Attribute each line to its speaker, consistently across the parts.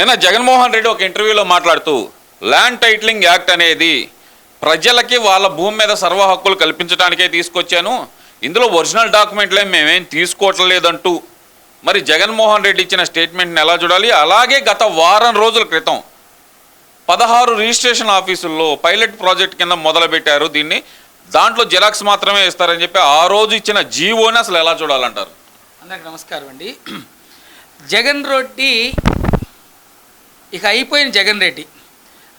Speaker 1: నిన్న జగన్మోహన్ రెడ్డి ఒక ఇంటర్వ్యూలో మాట్లాడుతూ ల్యాండ్ టైటిలింగ్ యాక్ట్ అనేది ప్రజలకి వాళ్ళ భూమి మీద సర్వ హక్కులు కల్పించడానికే తీసుకొచ్చాను. ఇందులో ఒరిజినల్ డాక్యుమెంట్లే మేమేం తీసుకోవట్లేదంటూ. మరి జగన్మోహన్ రెడ్డి ఇచ్చిన స్టేట్మెంట్ని ఎలా చూడాలి? అలాగే గత వారం రోజుల క్రితం పదహారు రిజిస్ట్రేషన్ ఆఫీసుల్లో పైలట్ ప్రాజెక్ట్ కింద మొదలుపెట్టారు దీన్ని. దాంట్లో జిరాక్స్ మాత్రమే ఇస్తారని చెప్పి ఆ రోజు ఇచ్చిన జీవోని అసలు ఎలా చూడాలంటారు?
Speaker 2: అందరికి నమస్కారం అండి. జగన్ రెడ్డి ఇక అయిపోయిన జగన్ రెడ్డి.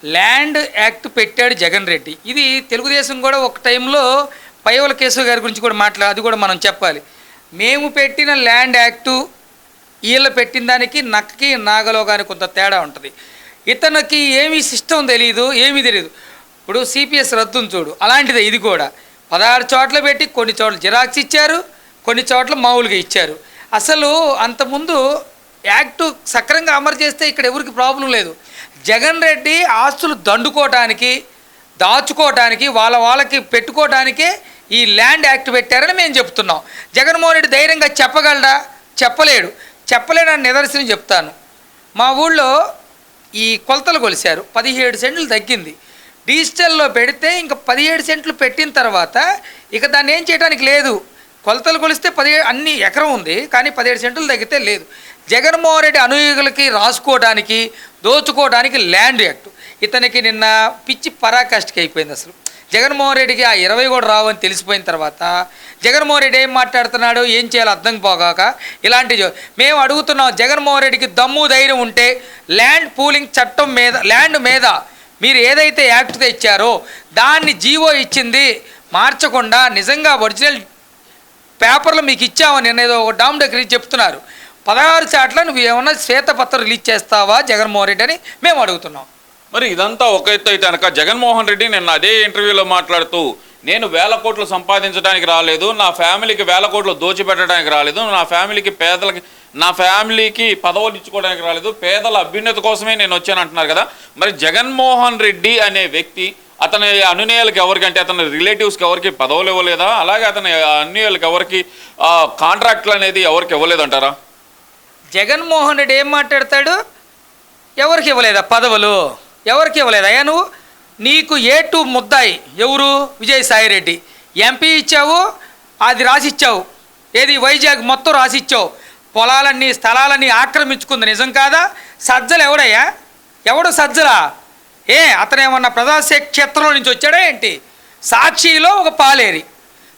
Speaker 2: ల్యాండ్ యాక్ట్ పెట్టాడు జగన్ రెడ్డి. ఇది తెలుగుదేశం కూడా ఒక టైంలో పైవల కేశవ్ గారి గురించి కూడా మాట్లా అది కూడా మనం చెప్పాలి. మేము పెట్టిన ల్యాండ్ యాక్టు వీళ్ళు పెట్టిన దానికి నక్కకి నాగలో కానీ కొంత తేడా ఉంటుంది. ఇతనికి ఏమీ సిస్టమ్ తెలియదు ఏమీ తెలియదు ఇప్పుడు సిపిఎస్ రద్దును చూడు అలాంటిదే ఇది కూడా. పదహారు చోట్ల పెట్టి కొన్ని చోట్ల జిరాక్స్ ఇచ్చారు కొన్ని చోట్ల మామూలుగా ఇచ్చారు. అసలు అంతకుముందు యాక్టు సక్రంగా అమలు చేస్తే ఇక్కడ ఎవరికి ప్రాబ్లం లేదు. జగన్ రెడ్డి ఆస్తులు దండుకోవటానికి దాచుకోవటానికి వాళ్ళ వాళ్ళకి పెట్టుకోవటానికే ఈ ల్యాండ్ యాక్ట్ పెట్టారని మేము చెప్తున్నాం. జగన్మోహన్ రెడ్డి ధైర్యంగా చెప్పగలడా? చెప్పలేడు. చెప్పలేడని నిదర్శనం చెప్తాను. మా ఊళ్ళో ఈ కొలతలు కొలిశారు. పదిహేడు సెంట్లు తగ్గింది. డిజిటల్లో పెడితే ఇంకా పదిహేడు సెంట్లు పెట్టిన తర్వాత ఇక దాన్ని ఏం చేయడానికి లేదు. కొలతలు కొలిస్తే పదిహేడు అన్ని ఎకరం ఉంది. కానీ పదిహేడు సెంట్లు తగ్గితే లేదు. జగన్మోహన్ రెడ్డి అనుయోగులకి రాసుకోవడానికి దోచుకోవడానికి ల్యాండ్ యాక్ట్. ఇతనికి నిన్న పిచ్చి పరాకాష్ఠకి అయిపోయింది అసలు. జగన్మోహన్ రెడ్డికి ఆ ఇరవై కూడా రావని తెలిసిపోయిన తర్వాత జగన్మోహన్ రెడ్డి ఏం మాట్లాడుతున్నాడు ఏం చేయాలో అర్థం పోగాక ఇలాంటి మేము అడుగుతున్నాం జగన్మోహన్ రెడ్డికి దమ్ము ధైర్యం ఉంటే ల్యాండ్ పూలింగ్ చట్టం మీద ల్యాండ్ మీద మీరు ఏదైతే యాక్ట్ తెచ్చారో దాన్ని జీవో ఇచ్చింది మార్చకుండా నిజంగా ఒరిజినల్ పేపర్లు మీకు ఇచ్చామని అనేది ఒక డామ్ దగ్గర చెప్తున్నారు. పదహారు చాట్ల నువ్వు ఏమన్నా శ్వేతపత్రం రిలీజ్ చేస్తావా జగన్మోహన్ రెడ్డి అని మేము అడుగుతున్నాం.
Speaker 1: మరి ఇదంతా ఒక ఎత్తు అయితే కనుక జగన్మోహన్ రెడ్డి నిన్న అదే ఇంటర్వ్యూలో మాట్లాడుతూ నేను వేల కోట్లు సంపాదించడానికి రాలేదు నా ఫ్యామిలీకి వేల కోట్లు దోచిపెట్టడానికి రాలేదు నా ఫ్యామిలీకి పేదలకి నా ఫ్యామిలీకి పదవులు ఇచ్చుకోవడానికి రాలేదు పేదల అభ్యున్నతి కోసమే నేను వచ్చాను అంటున్నారు కదా. మరి జగన్మోహన్ రెడ్డి అనే వ్యక్తి అతని అనునయాలకు ఎవరికి అంటే అతని రిలేటివ్స్కి ఎవరికి పదవులు ఇవ్వలేదా? అలాగే అతని అనునయాలకు ఎవరికి కాంట్రాక్ట్లు అనేది ఎవరికి ఇవ్వలేదంటారా?
Speaker 2: జగన్మోహన్ రెడ్డి ఏం మాట్లాడతాడు? ఎవరికి ఇవ్వలేదా పదవులు? ఎవరికి ఇవ్వలేదు? అయ్యా నువ్వు నీకు ఏ టూ ముద్దాయి. ఎవరు? విజయసాయిరెడ్డి ఎంపీ ఇచ్చావు అది రాసిచ్చావు. ఏది? వైజాగ్ మొత్తం రాసిచ్చావు. పొలాలన్నీ స్థలాలన్నీ ఆక్రమించుకుంది నిజం కాదా? సజ్జలు ఎవడయ్యా? ఎవడు సజ్జలా? ఏ అతను ఏమన్నా ప్రజాసే క్షేత్రంలో నుంచి వచ్చాడా ఏంటి? సాక్షిలో ఒక పాలేరి.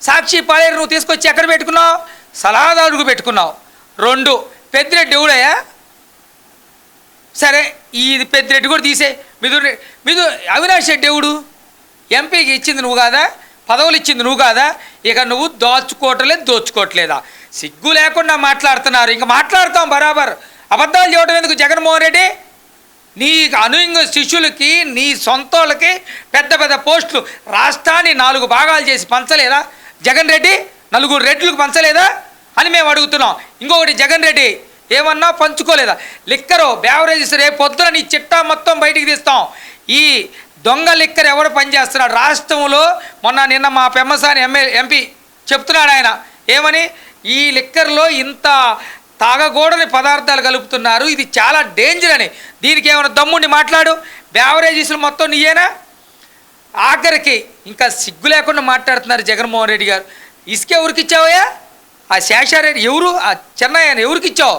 Speaker 2: సాక్షి పాలేరు నువ్వు తీసుకొచ్చి ఎక్కడ పెట్టుకున్నావు? సలహాదారుకు పెట్టుకున్నావు. రెండు పెద్దిరెడ్డి ఎవడయ్యా సరే ఇది పెద్దిరెడ్డి కూడా తీసే. మిథున్ రెడ్డి అవినాష్ రెడ్డి ఎవడు? ఎంపీకి ఇచ్చింది నువ్వు కాదా? పదవులు ఇచ్చింది నువ్వు కాదా? ఇక నువ్వు దోచుకోవట్లేదు దోచుకోవట్లేదా? సిగ్గు లేకుండా మాట్లాడుతున్నారు. ఇంకా మాట్లాడతాం బరాబర్. అబద్ధాలు చెప్పడం ఎందుకు జగన్మోహన్ రెడ్డి? నీ అనుయంగ శిష్యులకి నీ సొంతోళ్ళకి పెద్ద పెద్ద పోస్టులు. రాష్ట్రాన్ని నాలుగు భాగాలు చేసి పంచలేదా? జగన్ రెడ్డి నలుగురు రెడ్లకు పంచలేదా? అని మేము అడుగుతున్నాం. ఇంకొకటి జగన్ రెడ్డి ఏమన్నా పంచుకోలేదా? లిక్కరు బేవరేజెస్ రేపు పొద్దున నీ చిట్టా మొత్తం బయటికి తీస్తాం. ఈ దొంగ లిక్కర్ ఎవడు పనిచేస్తున్నాడు? రాష్ట్రంలో మొన్న నిన్న మా పెమ్మసాని ఎంఏ ఎంపీ చెప్తున్నాడు ఆయన. ఏమని? ఈ లిక్కర్లో ఇంత తాగకూడని పదార్థాలు కలుపుతున్నారు. ఇది చాలా డేంజర్ అని. దీనికి ఏమైనా దమ్ముండి మాట్లాడు. బేవరేజెస్లు మొత్తం నీయేనా? ఆఖరికి ఇంకా సిగ్గు లేకుండా మాట్లాడుతున్నారు జగన్మోహన్ రెడ్డి గారు. ఇసుక ఎవరికిచ్చావయ్యా ఆ శేషారెడ్డి ఎవరు? ఆ చెన్నయ్య ఎవరికి ఇచ్చావు?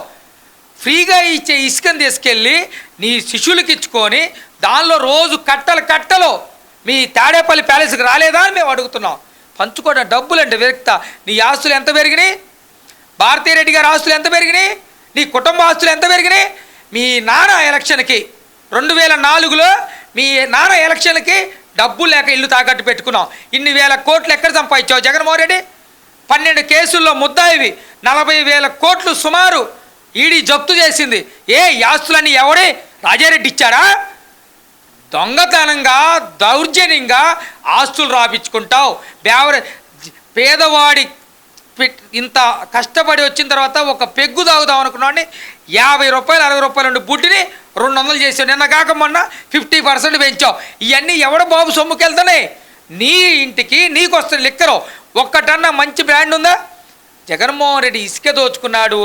Speaker 2: ఫ్రీగా ఇచ్చే ఇసుకని తీసుకెళ్ళి నీ శిష్యులకి ఇచ్చుకొని దానిలో రోజు కట్టలు కట్టలు మీ తాడేపల్లి ప్యాలెస్కి రాలేదా అని మేము అడుగుతున్నాం. పంచుకోవడం డబ్బులు అంటే విరక్త నీ ఆస్తులు ఎంత పెరిగినాయి? భారతీరెడ్డి గారి ఆస్తులు ఎంత పెరిగినాయి? నీ కుటుంబ ఆస్తులు ఎంత పెరిగినాయి? మీ నాన్న ఎలక్షన్కి రెండు వేల నాలుగులో మీ నాన్న ఎలక్షన్కి డబ్బులు లేక ఇల్లు తాకట్టు పెట్టుకున్నాం. ఇన్ని వేల కోట్లు ఎక్కడ సంపాదించావు? జగన్మోహన్ రెడ్డి? పన్నెండు కేసుల్లో ముద్దాయివి. నలభై వేల కోట్లు సుమారు ఈడీ జప్తు చేసింది. ఏ ఈ ఆస్తులన్నీ ఎవడే? రాజారెడ్డి ఇచ్చాడా? దొంగతనంగా దౌర్జన్యంగా ఆస్తులు రాపించుకుంటావు. బేవర పేదవాడి ఇంత కష్టపడి వచ్చిన తర్వాత ఒక పెగ్గు తాగుదాం అనుకున్నాడిని యాభై రూపాయలు అరవై రూపాయలు ఉండి బుట్టిని రెండు వందలు చేసావు. నిన్న కాక మొన్న ఫిఫ్టీ పర్సెంట్ పెంచావు. ఇవన్నీ ఎవడ బాబు సొమ్ముకెళ్తానే నీ ఇంటికి నీకు వస్తుంది లిక్కరు. ఒక్కటన్నా మంచి బ్రాండ్ ఉందా? జగన్మోహన్ రెడ్డి ఇసుక దోచుకున్నాడు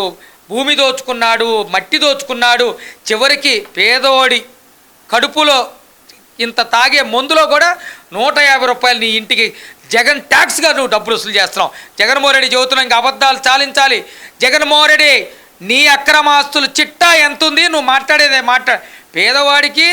Speaker 2: భూమి దోచుకున్నాడు మట్టి దోచుకున్నాడు చివరికి పేదోడి కడుపులో ఇంత తాగే మందులో కూడా నూట యాభై రూపాయలు నీ ఇంటికి జగన్ ట్యాక్స్గా నువ్వు డబ్బులు వసూలు చేస్తున్నావు. జగన్మోహన్ రెడ్డి చెబుతున్నా ఇంకా అబద్ధాలు చాలించాలి. జగన్మోహన్ రెడ్డి నీ అక్రమాస్తులు చిట్టా ఎంత ఉంది నువ్వు మాట్లాడేదే మాట్లా పేదవాడికి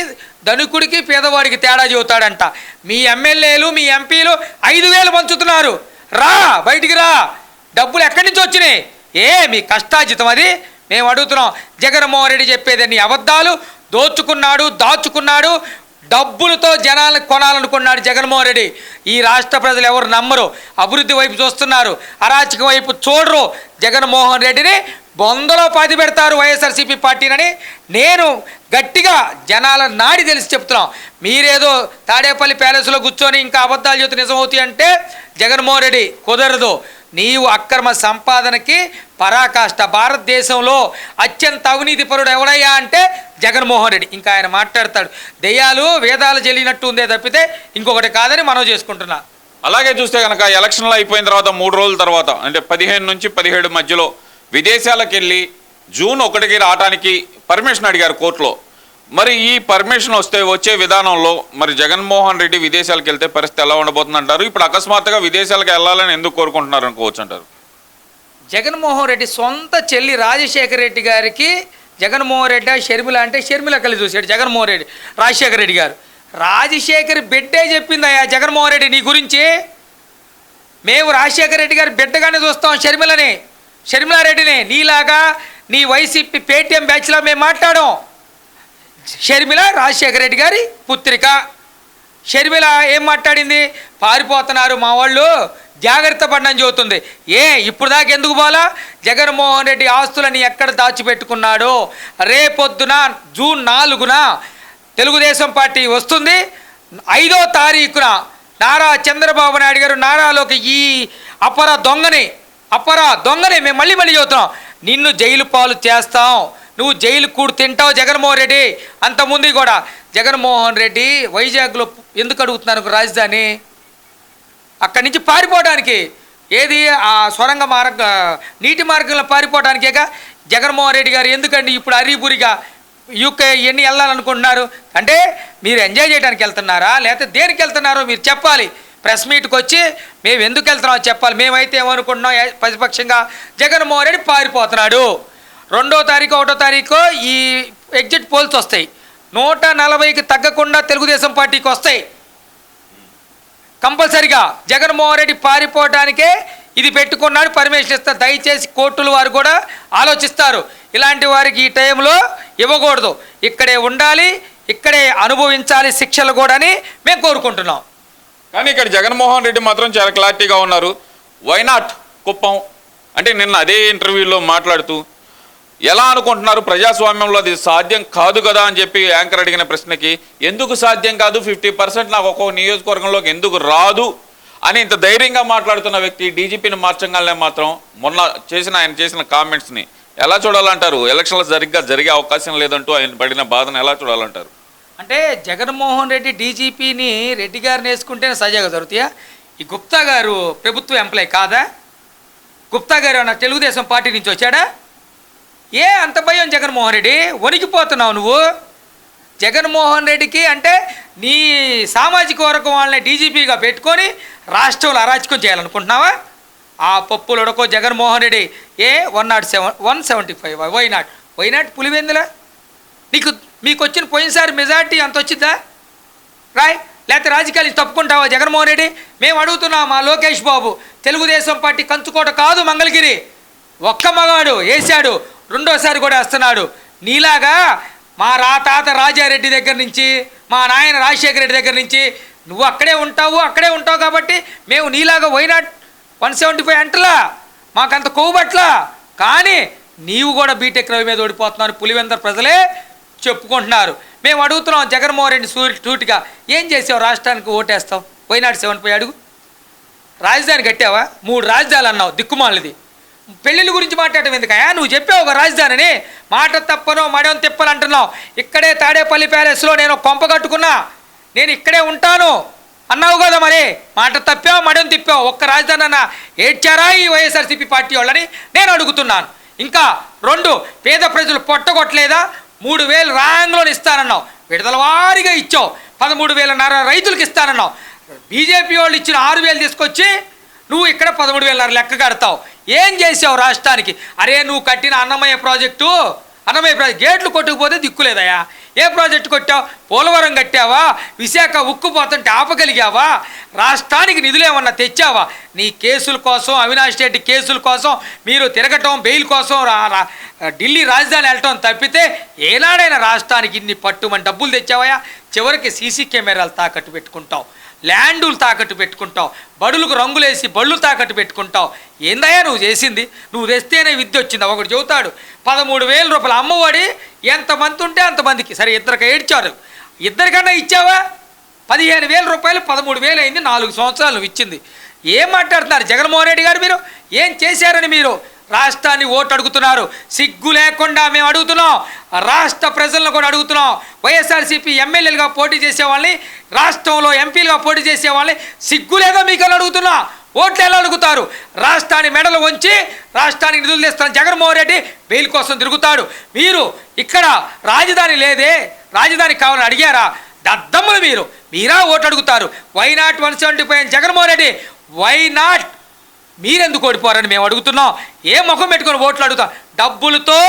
Speaker 2: ధనికుడికి పేదవాడికి తేడా చెబుతాడంట. మీ ఎమ్మెల్యేలు మీ ఎంపీలు ఐదు వేలు పంచుతున్నారు. రా బయటికి రా. డబ్బులు ఎక్కడి నుంచి వచ్చినాయి? ఏ మీ కష్టాజితం అది? మేము అడుగుతున్నాం. జగన్మోహన్ రెడ్డి చెప్పేది నీ అబద్ధాలు. దోచుకున్నాడు దాచుకున్నాడు. డబ్బులతో జనాలను కొనాలనుకున్నాడు జగన్మోహన్ రెడ్డి. ఈ రాష్ట్ర ప్రజలు ఎవరు నమ్మరు. అభివృద్ధి వైపు చూస్తున్నారు. అరాచక వైపు చూడరు. జగన్మోహన్ రెడ్డిని బొందలో పాతి పెడతారు వైఎస్ఆర్సీపీ పార్టీనని నేను గట్టిగా జనాల నాడి తెలిసి చెప్తున్నాం. మీరేదో తాడేపల్లి ప్యాలెస్లో కూర్చొని ఇంకా అబద్ధాలు చెబుతూ నిజమవుతాయి అంటే జగన్మోహన్ రెడ్డి కుదరదు. నీవు అక్రమ సంపాదనకి పరాకాష్ట భారతదేశంలో అత్యంత అవినీతి పరుడు ఎవడయ్యా అంటే జగన్మోహన్ రెడ్డి. ఇంకా ఆయన మాట్లాడతాడు. దెయ్యాలు వేదాలు చెల్లినట్టు ఉందే తప్పితే ఇంకొకటి కాదని మనం చేసుకుంటున్నా.
Speaker 1: అలాగే చూస్తే కనుక ఎలక్షన్లు అయిపోయిన తర్వాత మూడు రోజుల తర్వాత అంటే పదిహేను నుంచి పదిహేడు మధ్యలో విదేశాలకు వెళ్ళి జూన్ ఒకటికి రావడానికి పర్మిషన్ అడిగారు కోర్టులో. మరి ఈ పర్మిషన్ వస్తే వచ్చే విధానంలో మరి జగన్మోహన్ రెడ్డి విదేశాలకు వెళ్తే పరిస్థితి ఎలా ఉండబోతుంది అంటారు ఇప్పుడు అకస్మాత్తుగా విదేశాలకు వెళ్ళాలని ఎందుకు కోరుకుంటున్నారు అనుకోవచ్చు అంటారు.
Speaker 2: జగన్మోహన్ రెడ్డి సొంత చెల్లి రాజశేఖర రెడ్డి గారికి జగన్మోహన్ రెడ్డి షర్మిల అంటే షర్మిల కలిసి చూశాడు జగన్మోహన్ రెడ్డి రాజశేఖర రెడ్డి గారు. రాజశేఖర్ బిడ్డే చెప్పిందయ్యా జగన్మోహన్ రెడ్డి నీ గురించి. మేము రాజశేఖర రెడ్డి గారి బిడ్డగానే చూస్తాం షర్మిలని షర్మిలారెడ్డిని నీలాగా నీ వైసీపీ పేటీఎం బ్యాచ్లో మేము మాట్లాడాం. షర్మిల రాజశేఖర రెడ్డి గారి పుత్రిక. షర్మిల ఏం మాట్లాడింది? పారిపోతున్నారు మా వాళ్ళు. జాగ్రత్త పడని చెబుతుంది. ఏ ఇప్పుడు దాకా ఎందుకు పోలా? జగన్మోహన్ రెడ్డి ఆస్తులని ఎక్కడ దాచిపెట్టుకున్నాడో? రేపొద్దున జూన్ నాలుగున తెలుగుదేశం పార్టీ వస్తుంది. ఐదో తారీఖున నారా చంద్రబాబు నాయుడు గారు నారాలోకి ఈ అపర దొంగని అపర దొంగని మేము మళ్ళీ మళ్ళీ చెబుతున్నాం. నిన్ను జైలు పాలు చేస్తాం. నువ్వు జైలు కూడు తింటావు జగన్మోహన్ రెడ్డి. అంతకుముందు కూడా జగన్మోహన్ రెడ్డి వైజాగ్లో ఎందుకు అడుగుతున్నారు రాజధాని? అక్కడి నుంచి పారిపోవడానికి. ఏది? ఆ సొరంగ మార్గ నీటి మార్గంలో పారిపోవడానికేగా? జగన్మోహన్ రెడ్డి గారు ఎందుకండి ఇప్పుడు అరీపురిగా యూకే ఎన్ని వెళ్ళాలనుకుంటున్నారు? అంటే మీరు ఎంజాయ్ చేయడానికి వెళ్తున్నారా? లేకపోతే దేనికి వెళ్తున్నారో మీరు చెప్పాలి. ప్రెస్ మీట్కి వచ్చి మేము ఎందుకు వెళ్తున్నామో చెప్పాలి. మేమైతే ఏమనుకుంటున్నాం? ప్రతిపక్షంగా జగన్మోహన్ రెడ్డి పారిపోతున్నాడు. రెండో తారీఖు ఒకటో తారీఖు ఈ ఎగ్జిట్ పోల్స్ వస్తాయి. నూట నలభైకి తగ్గకుండా తెలుగుదేశం పార్టీకి వస్తాయి. కంపల్సరిగా జగన్మోహన్ రెడ్డి పారిపోవడానికే ఇది పెట్టుకున్నాడు. పర్మిషన్ ఇస్తారు దయచేసి కోర్టులు వారు కూడా ఆలోచిస్తారు. ఇలాంటి వారికి ఈ టైంలో ఇవ్వకూడదు. ఇక్కడే ఉండాలి ఇక్కడే అనుభవించాలి శిక్షలు కూడా అని మేము కోరుకుంటున్నాం.
Speaker 1: కానీ ఇక్కడ జగన్మోహన్ రెడ్డి మాత్రం చాలా క్లారిటీగా ఉన్నారు. Why not Kuppam. అంటే నిన్న అదే ఇంటర్వ్యూలో మాట్లాడుతూ ఎలా అనుకుంటున్నారు ప్రజాస్వామ్యంలో అది సాధ్యం కాదు కదా అని చెప్పి యాంకర్ అడిగిన ప్రశ్నకి ఎందుకు సాధ్యం కాదు? ఫిఫ్టీ పర్సెంట్ నాకు ఒక్కొక్క నియోజకవర్గంలోకి ఎందుకు రాదు? అని ఇంత ధైర్యంగా మాట్లాడుతున్న వ్యక్తి డీజీపీని మార్చగానే మాత్రం మొన్న చేసిన ఆయన చేసిన కామెంట్స్ని ఎలా చూడాలంటారు? ఎలక్షన్లు సరిగ్గా జరిగే అవకాశం లేదంటూ ఆయన పడిన బాధను ఎలా చూడాలంటారు?
Speaker 2: అంటే జగన్మోహన్ రెడ్డి డీజీపీని రెడ్డి గారిని వేసుకుంటేనే సజాగా జరుగుతాయా? ఈ గుప్తా గారు ప్రభుత్వ ఎంప్లాయ్ కాదా? గుప్తా గారు నా తెలుగుదేశం పార్టీ నుంచి వచ్చాడా? ఏ అంత భయం జగన్మోహన్ రెడ్డి? వణికిపోతున్నావు నువ్వు. జగన్మోహన్ రెడ్డికి అంటే నీ సామాజిక వర్గం వాళ్ళని డీజీపీగా పెట్టుకొని రాష్ట్రంలో అరాచకం చేయాలనుకుంటున్నావా? ఆ పప్పులు ఉడకో Jaganmohan Reddy. A one not seven one seventy five why not why not Pulivendula? నీకు మీకు వచ్చిన పోయినసారి మెజార్టీ అంత వచ్చిందా రాయ్ లేకపోతే రాజకీయాలు తప్పుకుంటావా? జగన్మోహన్ రెడ్డి మేము అడుగుతున్నాం మా లోకేష్ బాబు తెలుగుదేశం పార్టీ కంచుకోట కాదు మంగళగిరి. ఒక్క మగాడు వేశాడు రెండోసారి కూడా వస్తున్నాడు. నీలాగా మా రా తాత రాజారెడ్డి దగ్గర నుంచి మా నాయన రాజశేఖర రెడ్డి దగ్గర నుంచి నువ్వు అక్కడే ఉంటావు అక్కడే ఉంటావు కాబట్టి మేము నీలాగా why not one seventy five అంటలా? మాకంత కొవ్వట్లా కానీ నీవు కూడా బీటెక్ రవి మీద ఓడిపోతున్నాను పులివెందర్ ప్రజలే చెప్పుకుంటున్నారు. మేము అడుగుతున్నాం జగన్మోహన్ రెడ్డి సూ సూటిగా ఏం చేసావు? రాష్ట్రానికి ఓటేస్తావు? వైనాడు సెవెన్ పోయి అడుగు. రాజధాని కట్టావా? మూడు రాజధానులు అన్నావు దిక్కుమాలది పెళ్ళిళ్ళ గురించి మాట్లాడటం ఎందుకయా నువ్వు చెప్పావు ఒక రాజధానిని. మాట తప్పను మడం తిప్పను అంటున్నావు. ఇక్కడే తాడేపల్లి ప్యాలెస్లో నేను కొంప కట్టుకున్నా. నేను ఇక్కడే ఉంటాను. అన్నావు కదా మరి. మాట తప్పావు మడం తిప్పావు. ఒక్క రాజధాని అన్న ఏడ్చారా ఈ వైఎస్ఆర్సీపీ పార్టీ వాళ్ళని? నేను అడుగుతున్నాను. ఇంకా రెండు పేద ప్రజలు పొట్టగొట్టలేదా? మూడు వేలు రాయంగంలోని ఇస్తానన్నావు. విడుదల వారీగా ఇచ్చావు. పదమూడు వేలన్నర రైతులకు ఇస్తానన్నావు. బీజేపీ వాళ్ళు ఇచ్చిన ఆరు వేలు తీసుకొచ్చి నువ్వు ఇక్కడ పదమూడు వేలన్నర లెక్క కడతావు. ఏం చేసావు రాష్ట్రానికి? అరే నువ్వు కట్టిన అన్నమయ్య ప్రాజెక్టు అన్నమయ్య ప్రాజెక్ట్ గేట్లు కొట్టుకుపోతే దిక్కులేదయ్యా ఏ ప్రాజెక్టు కొట్టావు? పోలవరం కట్టావా? విశాఖ ఉక్కుపోతుంటే ఆపగలిగావా? రాష్ట్రానికి నిధులేమన్నా తెచ్చావా? నీ కేసుల కోసం అవినాష్ రెడ్డి కేసుల కోసం మీరు తిరగటం బెయిల్ కోసం రా రా- ఢిల్లీ రాజధాని వెళ్ళటం తప్పితే ఏనాడైనా రాష్ట్రానికి ఇన్ని పట్టుమని డబ్బులు తెచ్చావా చివరికి సీసీ కెమెరాలు తాకట్టు పెట్టుకుంటావు. ల్యాండులు తాకట్టు పెట్టుకుంటావు బడులకు రంగులేసి బళ్ళు తాకట్టు పెట్టుకుంటావు. ఏందయ్యా నువ్వు చేసింది? నువ్వు తెస్తేనే విద్య వచ్చింది. ఒకటి చెబుతాడు పదమూడు వేల రూపాయలు అమ్మఒడి ఎంతమంది ఉంటే అంతమందికి సరే ఇద్దరికి ఏడ్చారు. ఇద్దరికన్నా ఇచ్చావా? పదిహేను వేల రూపాయలు పదమూడు వేలు అయింది నాలుగు సంవత్సరాలు నువ్వు ఇచ్చింది. ఏం మాట్లాడుతున్నారు జగన్మోహన్ రెడ్డి గారు మీరు? ఏం చేశారని మీరు? రాష్ట్రాన్ని ఓటు అడుగుతున్నారు. సిగ్గు లేకుండా మేము అడుగుతున్నాం. రాష్ట్ర ప్రజలను కూడా అడుగుతున్నాం. వైఎస్ఆర్సీపీ ఎమ్మెల్యేలుగా పోటీ చేసేవాళ్ళని రాష్ట్రంలో ఎంపీలుగా పోటీ చేసేవాళ్ళని సిగ్గు లేదా మీకు ఎలా అడుగుతున్నా? ఓట్లు ఎలా అడుగుతారు? రాష్ట్రాన్ని మెడలు వంచి రాష్ట్రానికి నిధులు తెస్తున్న జగన్మోహన్ రెడ్డి బెయిల్ కోసం తిరుగుతాడు. మీరు ఇక్కడ రాజధాని లేదే. రాజధాని కావాలని అడిగారా? దద్దమ్మలు మీరు. మీరా ఓటు అడుగుతారు. Why not one seventy five Jaganmohan Reddy. Why not మీరెందుకు ఓడిపోరని మేము అడుగుతున్నాం. ఏ ముఖం పెట్టుకొని ఓట్లు అడుగుతాం? డబ్బులతో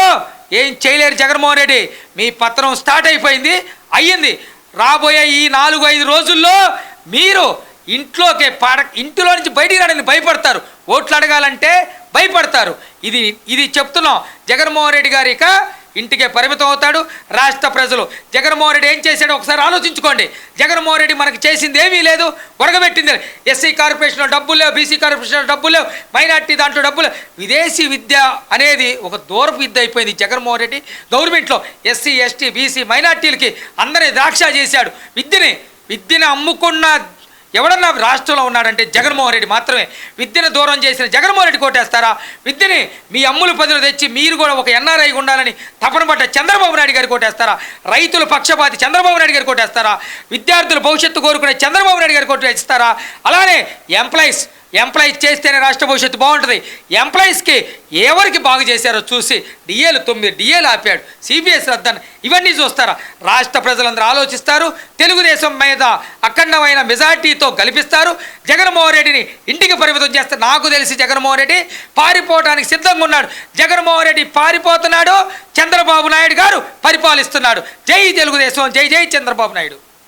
Speaker 2: ఏం చేయలేరు జగన్మోహన్ రెడ్డి. మీ పత్రం స్టార్ట్ అయిపోయింది అయ్యింది. రాబోయే ఈ నాలుగు ఐదు రోజుల్లో మీరు ఇంట్లోకి పడ ఇంటిలో నుంచి బయటికి రావడానికి భయపడతారు. ఓట్లు అడగాలంటే భయపడతారు. ఇది ఇది చెప్తున్నాం. జగన్మోహన్ రెడ్డి గారి ఇక ఇంటికే పరిమితం అవుతాడు రాష్ట్ర ప్రజలు. జగన్మోహన్ రెడ్డి ఏం చేశాడో ఒకసారి ఆలోచించుకోండి. జగన్మోహన్ రెడ్డి మనకు చేసింది ఏమీ లేదు ఒరగబెట్టింది ఎస్సీ కార్పొరేషన్లో డబ్బులు లేవు బీసీ కార్పొరేషన్లో డబ్బులు లేవు మైనార్టీ దాంట్లో డబ్బులు విదేశీ విద్య అనేది ఒక దూరపు విద్య అయిపోయింది జగన్మోహన్ రెడ్డి. గవర్నమెంట్లో ఎస్సీ ఎస్టీ బీసీ మైనార్టీలకి అందరినీ ద్రాక్ష చేశాడు. విద్యని విద్యని అమ్ముకున్న ఎవడన్నా రాష్ట్రంలో ఉన్నాడంటే జగన్మోహన్ రెడ్డి మాత్రమే. విద్యను దూరం చేసిన జగన్మోహన్ రెడ్డి కోటేస్తారా? విద్యని మీ అమ్ముల పదులు తెచ్చి మీరు కూడా ఒక ఎన్ఆర్ఐ ఉండాలని తపన పడ్డ చంద్రబాబు నాయుడు గారు కోటేస్తారా? రైతుల పక్షపాతి చంద్రబాబు నాయుడు గారు కోటేస్తారా? విద్యార్థుల భవిష్యత్తు కోరుకునే చంద్రబాబు నాయుడు గారు కోటేస్తారా? అలానే ఎంప్లాయీస్ ఎంప్లాయీస్ చేస్తేనే రాష్ట్ర భవిష్యత్తు బాగుంటుంది. ఎంప్లాయీస్కి ఎవరికి బాగు చేశారో చూసి డిఏలు తొమ్మిది డిఏలు ఆపాడు. సిబిఎస్ రద్దని ఇవన్నీ చూస్తారా? రాష్ట్ర ప్రజలందరూ ఆలోచిస్తారు. తెలుగుదేశం మీద అఖండమైన మెజార్టీతో గెలిపిస్తారు. జగన్మోహన్ రెడ్డిని ఇంటికి పరిమితం చేస్తే నాకు తెలిసి జగన్మోహన్ రెడ్డి పారిపోవడానికి సిద్ధంగా ఉన్నాడు. జగన్మోహన్ రెడ్డి పారిపోతున్నాడు. చంద్రబాబు నాయుడు గారు పరిపాలిస్తున్నాడు. జై తెలుగుదేశం జై జై చంద్రబాబు నాయుడు.